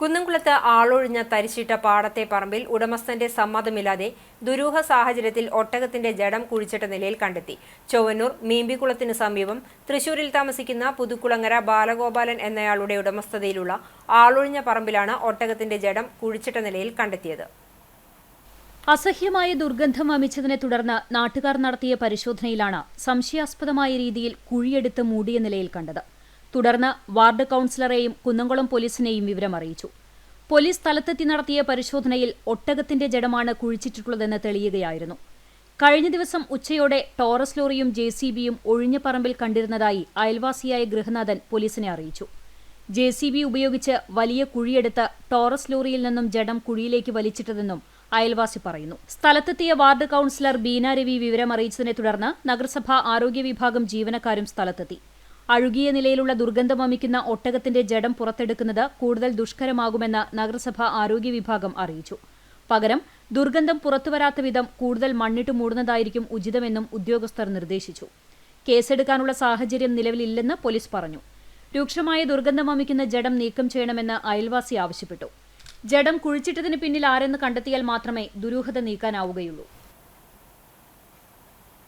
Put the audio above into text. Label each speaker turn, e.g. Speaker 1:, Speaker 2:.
Speaker 1: കുന്നംകുളത്ത് ആളൊഴിഞ്ഞ തരിശിട്ട പാടത്തെ പറമ്പിൽ ഉടമസ്ഥന്റെ സമ്മതമില്ലാതെ ദുരൂഹ സാഹചര്യത്തിൽ ഒട്ടകത്തിന്റെ ജഡം കുഴിച്ചിട്ട നിലയിൽ കണ്ടെത്തി. ചൊവ്വന്നൂർ മീമ്പിക്കുളത്തിന് സമീപം തൃശൂരിൽ താമസിക്കുന്ന പുതുക്കുളങ്ങര ബാലഗോപാലൻ എന്നയാളുടെ ഉടമസ്ഥതയിലുള്ള ആളൊഴിഞ്ഞ പറമ്പിലാണ് ഒട്ടകത്തിന്റെ ജഡം കുഴിച്ചിട്ട നിലയിൽ കണ്ടെത്തിയത്.
Speaker 2: അസഹ്യമായ ദുർഗന്ധം വമിച്ചതിനെ തുടർന്ന് നാട്ടുകാർ നടത്തിയ പരിശോധനയിലാണ് സംശയാസ്പദമായ രീതിയിൽ കുഴിയെടുത്ത് മൂടിയ നിലയിൽ കണ്ടത്. തുടർന്ന് വാർഡ് കൌൺസിലറെയും കുന്നംകുളം പോലീസിനെയും വിവരമറിയിച്ചു പോലീസ് സ്ഥലത്തെത്തി നടത്തിയ പരിശോധനയിൽ ഒട്ടകത്തിന്റെ ജഡമാണ് കുഴിച്ചിട്ടുള്ളതെന്ന് തെളിയുകയായിരുന്നു. കഴിഞ്ഞ ദിവസം ഉച്ചയോടെ ടോറസ് ലോറിയും ജെ സി ബിയും ഒഴിഞ്ഞ പറമ്പിൽ കണ്ടിരുന്നതായി അയൽവാസിയായ ഗൃഹനാഥൻ പോലീസിനെ അറിയിച്ചു. ജെ സി ബി ഉപയോഗിച്ച് വലിയ കുഴിയെടുത്ത് ടോറസ് ലോറിയിൽ നിന്നും ജഡം കുഴിയിലേക്ക് വലിച്ചിട്ടതെന്നും അയൽവാസി പറയുന്നു. സ്ഥലത്തെത്തിയ വാർഡ് കൌൺസിലർ ബീന രവി വിവരമറിയിച്ചതിനെ തുടർന്ന് നഗരസഭാ ആരോഗ്യ വിഭാഗം ജീവനക്കാരും സ്ഥലത്തെത്തി. അഴുകിയ നിലയിലുള്ള ദുർഗന്ധം വമിക്കുന്ന ഒട്ടകത്തിന്റെ ജഡം പുറത്തെടുക്കുന്നത് കൂടുതൽ ദുഷ്കരമാകുമെന്ന് നഗരസഭ ആരോഗ്യ വിഭാഗം അറിയിച്ചു. പകരം ദുർഗന്ധം പുറത്തുവരാത്ത വിധം കൂടുതൽ മണ്ണിട്ട് മൂടുന്നതായിരിക്കും ഉചിതമെന്നും ഉദ്യോഗസ്ഥർ നിർദ്ദേശിച്ചു. കേസെടുക്കാനുള്ള സാഹചര്യം നിലവിലില്ലെന്ന് പോലീസ് പറഞ്ഞു. രൂക്ഷമായ ദുർഗന്ധം വമിക്കുന്ന ജഡം നീക്കം ചെയ്യണമെന്ന് അയൽവാസി ആവശ്യപ്പെട്ടു. ജഡം കുഴിച്ചിട്ടതിന് പിന്നിൽ ആരെന്ന് കണ്ടെത്തിയാൽ മാത്രമേ ദുരൂഹത നീക്കാനാവുകയുള്ളൂ.